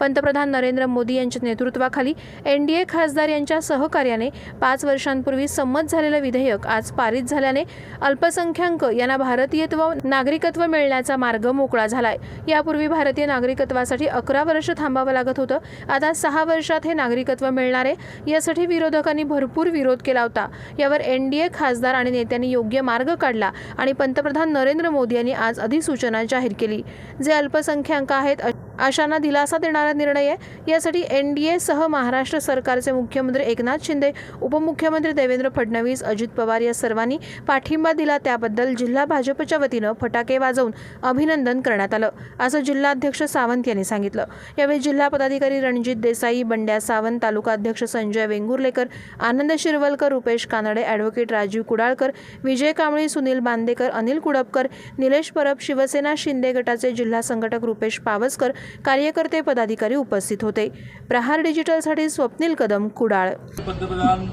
पंतप्रधान नरेंद्र मोदी यांच्या नेतृत्वाखाली एनडीए खासदार यांच्या सहकार्याने पाच वर्षांपूर्वी संमत झालेलं विधेयक आज पारित झाल्याने अल्पसंख्याक यांना भारतीयत्व नागरिकत्व मिळण्याचा मार्ग मोकळा झालाय. यापूर्वी भारतीय नागरिकत्वासाठी अकरा वर्ष थांबावं लागत होतं. आता सहा वर्षात हे नागरिकत्व मिळणार आहे यासाठी विरोधकांनी भरपूर विरोध केला होता. यावर एनडीए खासदार आणि नेत्यांनी योग्य मार्ग काढला आणि पंतप्रधान नरेंद्र मोदी यांनी आज अधिसूचना जाहीर केली. जे अल्पसंख्याक आहेत अशांना दिलासा देणारा निर्णय आहे. यासाठी एन डी एसह महाराष्ट्र सरकारचे मुख्यमंत्री एकनाथ शिंदे उपमुख्यमंत्री देवेंद्र फडणवीस अजित पवार या सर्वांनी पाठिंबा दिला. त्याबद्दल जिल्हा भाजपच्या वतीनं फटाके वाजवून अभिनंदन करण्यात आलं असं जिल्हाध्यक्ष सावंत यांनी सांगितलं. यावेळी जिल्हा पदाधिकारी रणजित देसाई बंड्या सावंत तालुका अध्यक्ष संजय वेंगुर्लेकर आनंद शिरवलकर रुपेश कानडे ॲडव्होकेट राजीव कुडाळकर विजय कांबळी सुनील बांदेकर अनिल कुडपकर निलेश परब शिवसेना शिंदे गटाचे जिल्हा संघटक रुपेश पावसकर कार्यकर्ते पदाधिकारी उपस्थित होते. प्रहार डिजिटलसाठी स्वप्नील कदम कुडाळ. पंतप्रधान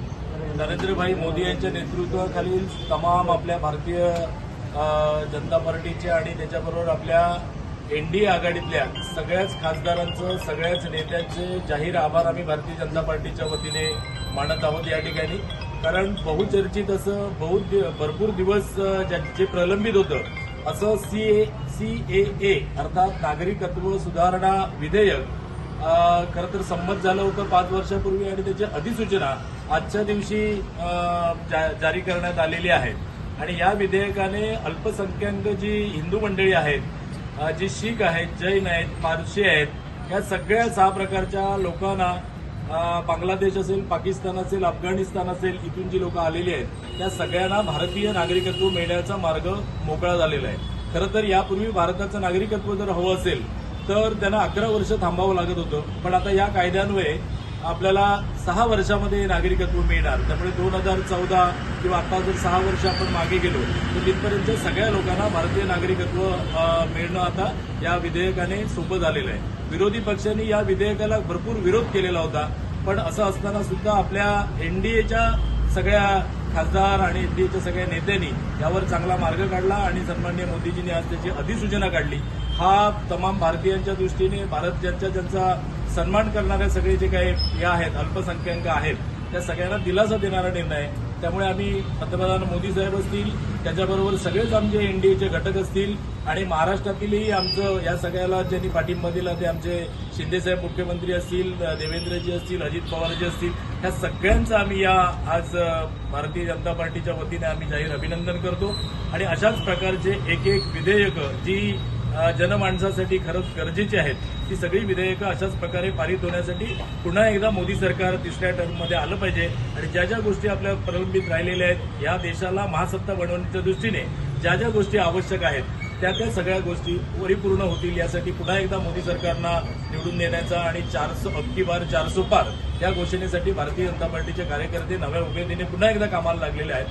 नरेंद्रभाई मोदी यांच्या नेतृत्वाखालील तमाम आपल्या भारतीय जनता पार्टीचे आणि त्याच्याबरोबर आपल्या एन डी ए आघाडीतल्या सगळ्याच खासदारांचं सगळ्याच नेत्यांचे जाहीर आभार आम्ही भारतीय जनता पार्टीच्या वतीने मानत आहोत या ठिकाणी. कारण बहुचर्चित असं बहु भरपूर दिवस ज्या- जे प्रलंबित होतं असं सी ए सी ए ए अर्थात नागरिकत्व सुधारणा विधेयक खरं तर संमत झालं होतं पाच वर्षापूर्वी आणि त्याची अधिसूचना आजच्या दिवशी जा- जारी करण्यात आलेली आहे. आणि या विधेयकाने अल्पसंख्याक जी हिंदू मंडळी आहेत जी शीख आहेत जैन आहेत पारशी आहेत या सगळ्या सहा प्रकारच्या लोकांना बांगलादेश असेल पाकिस्तान असेल अफगाणिस्तान असेल इथून जी लोक आलेली आहेत त्या सगळ्यांना भारतीय नागरिकत्व मिळण्याचा मार्ग मोकळा झालेला आहे. खरं तर यापूर्वी भारताचं नागरिकत्व जर हवं असेल तर त्यांना अकरा वर्ष थांबावं लागत होतं. पण आता या कायद्यान्वये आपल्याला सहा वर्षामध्ये नागरिकत्व मिळणार. त्यामुळे दोन हजार चौदा किंवा आता जर सहा वर्ष आपण मागे गेलो तर तिथपर्यंत सगळ्या लोकांना भारतीय नागरिकत्व मिळणं आता या विधेयकाने सोपं झालेलं आहे. विरोधी पक्षांनी या विधेयकाला भरपूर विरोध केलेला होता. पण असं असताना सुद्धा आपल्या एनडीएच्या सगळ्या खासदार आणि एनडीएच्या सगळ्या नेत्यांनी यावर चांगला मार्ग काढला आणि सन्मान्य मोदीजींनी आज त्याची अधिसूचना काढली. हा तमाम भारतीयांच्या दृष्टीने भारत ज्यांच्या ज्यांचा सन्मान करणारे सगळे जे काही हे आहेत अल्पसंख्याक आहेत त्या सगळ्यांना दिलासा देणारा निर्णय त्यामुळे आम्ही पंतप्रधान मोदी साहेब असतील त्याच्याबरोबर सगळेच आमचे एनडीएचे घटक असतील आणि महाराष्ट्रातीलही आमचं या सगळ्याला ज्यांनी पाठिंबा दिला ते आमचे शिंदेसाहेब मुख्यमंत्री असतील देवेंद्रजी असतील अजित पवारजी असतील ह्या सगळ्यांचं आम्ही या आज भारतीय जनता पार्टीच्या वतीने आम्ही जाहीर अभिनंदन करतो. आणि अशाच प्रकारचे एक एक विधेयकं जी जनमाणसासाठी खरंच गरजेची आहेत. ती सगळी विधेयकं अशाच प्रकारे पारित होण्यासाठी पुन्हा एकदा मोदी सरकार तिसऱ्या टर्ममध्ये आलं पाहिजे. आणि ज्या ज्या गोष्टी आपल्या प्रलंबित राहिलेल्या आहेत या देशाला महासत्ता बनवण्याच्या दृष्टीने ज्या ज्या गोष्टी आवश्यक आहेत त्या त्या सगळ्या गोष्टी परिपूर्ण होतील यासाठी पुन्हा एकदा मोदी सरकारना निवडून देण्याचा आणि चारसो अबकी बार चारसो पार या घोषणेसाठी भारतीय जनता पार्टीचे कार्यकर्ते नव्या उमेदीने पुन्हा एकदा कामाला लागलेले आहेत.